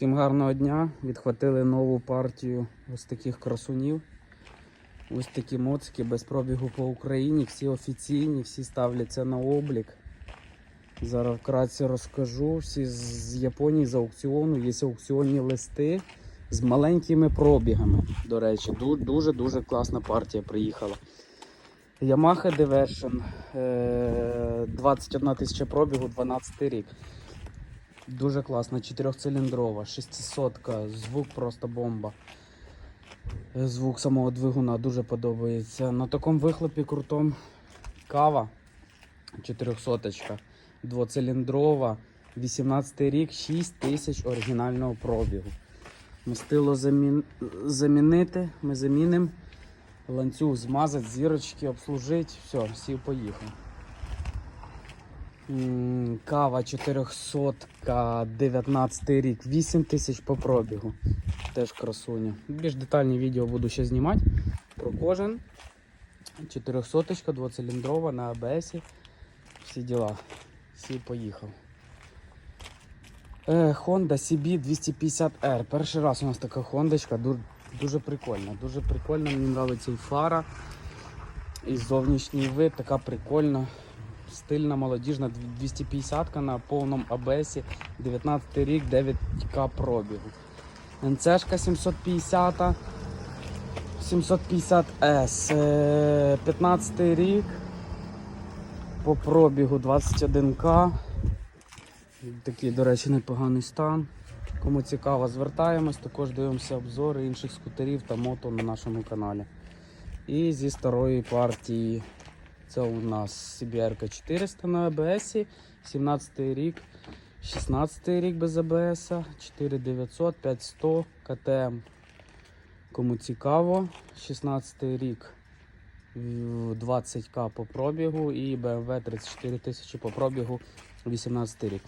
Всім гарного дня. Відхватили нову партію ось таких красунів. Ось такі моцики без пробігу по Україні. Всі офіційні, всі ставляться на облік. Зараз вкратце розкажу. Всі з Японії з аукціону. Є аукціонні листи з маленькими пробігами. До речі, дуже-дуже класна партія приїхала. Yamaha Diversion. е, 21 тисяча пробігу, 12 рік. Дуже класна, чотирьохциліндрова, 600 звук просто бомба. Звук самого двигуна дуже подобається. На такому вихлопі крутом кава 400 двоциліндрова, 18 рік, 6 тисяч оригінального пробігу. Мастило замін... замінити, ми замінимо. Ланцюг змазати, зірочки обслужити. Все, сів поїхав. Кава 400, 19 рік, 8 тисяч по пробігу. Теж красуня. Більш детальні відео буду ще знімати про кожен. 400, двоциліндрова на АБС. Всі діла. Всі поїхав. Е, Honda CB 250R. Перший раз у нас така хондочка. Дуже прикольна. Дуже прикольна. Мені подобається і фара. І зовнішній вид така прикольна. Стильна, молодіжна 250-ка на повному АБСі, 19 рік, 9К пробігу. НЦшка 750, 750S, е, 15 рік, по пробігу 21К. Такий, до речі, непоганий стан. Кому цікаво, звертаємось, також дивимося обзори інших скутерів та мото на нашому каналі. І зі старої партії це у нас CBR 400 на АБС, 17 рік, 16 рік без АБС, 4900, 5100 КТМ. Кому цікаво, 16 рік 20к по пробігу і BMW 34 тисячі по пробігу 18 рік.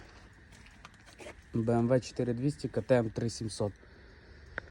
BMW 4200 КТМ 3700.